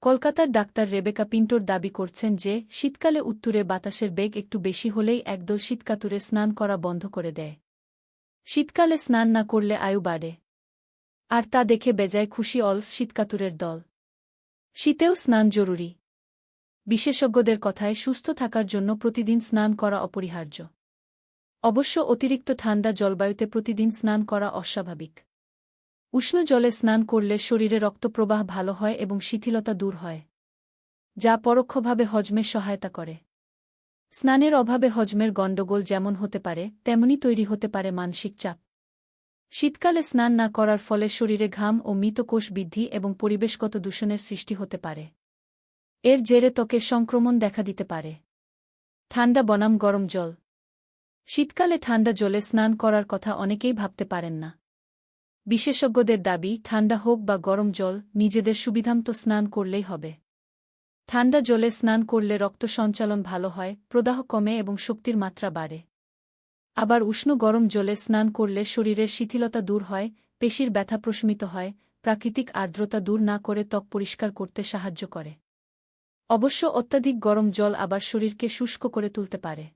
কলকাতার doctor Rebecca পিন্টোর দাবি করছেন যে, শীতকালে উত্তুরে বাতাসের বেগ একটু বেশি হলেই একদল শীতকাতুরে স্নান করা বন্ধ করে দেয়। শীতকালে স্নান না করলে আয়ু বাড়ে। আর তা দেখে বেজায় খুশি অলস শীতকাতুরের দল। শীতেও স্নান জরুরি। বিশেষজ্ঞদের কথায় সুস্থ থাকার জন্য প্রতিদিন স্নান করা অপরিহার্য। অবশ্য অতিরিক্ত ঠান্ডা জলবায়ুতে প্রতিদিন স্নান করা অস্বাভাবিক। উষ্ণ জলে স্নান করলে শরীরে রক্তপ্রবাহ ভালো হয় এবং শিথিলতা দূর হয়, যা পরোক্ষভাবে হজমের সহায়তা করে। স্নানের অভাবে হজমের গণ্ডগোল যেমন হতে পারে, তেমনি তৈরি হতে পারে মানসিক চাপ। শীতকালে স্নান না করার ফলে শরীরে ঘাম ও মৃতকোষ বৃদ্ধি এবং পরিবেশগত দূষণের সৃষ্টি হতে পারে। এর জেরে ত্বকে সংক্রমণ দেখা দিতে পারে। ঠান্ডা বনাম গরম জল। শীতকালে ঠান্ডা জলে স্নান করার কথা অনেকেই ভাবতে পারেন না। বিশেষজ্ঞদের দাবি, ঠান্ডা হোক বা গরম জল, নিজেদের সুবিধামতো স্নান করলেই হবে। ঠান্ডা জলে স্নান করলে রক্ত সঞ্চালন ভালো হয়, প্রদাহ কমে এবং শক্তির মাত্রা বাড়ে। আবার উষ্ণ গরম জলে স্নান করলে শরীরের শিথিলতা দূর হয়, পেশির ব্যথা প্রশমিত হয়, প্রাকৃতিক আর্দ্রতা দূর না করে ত্বক পরিষ্কার করতে সাহায্য করে। অবশ্য অত্যাধিক গরম জল আবার শরীরকে শুষ্ক করে তুলতে পারে।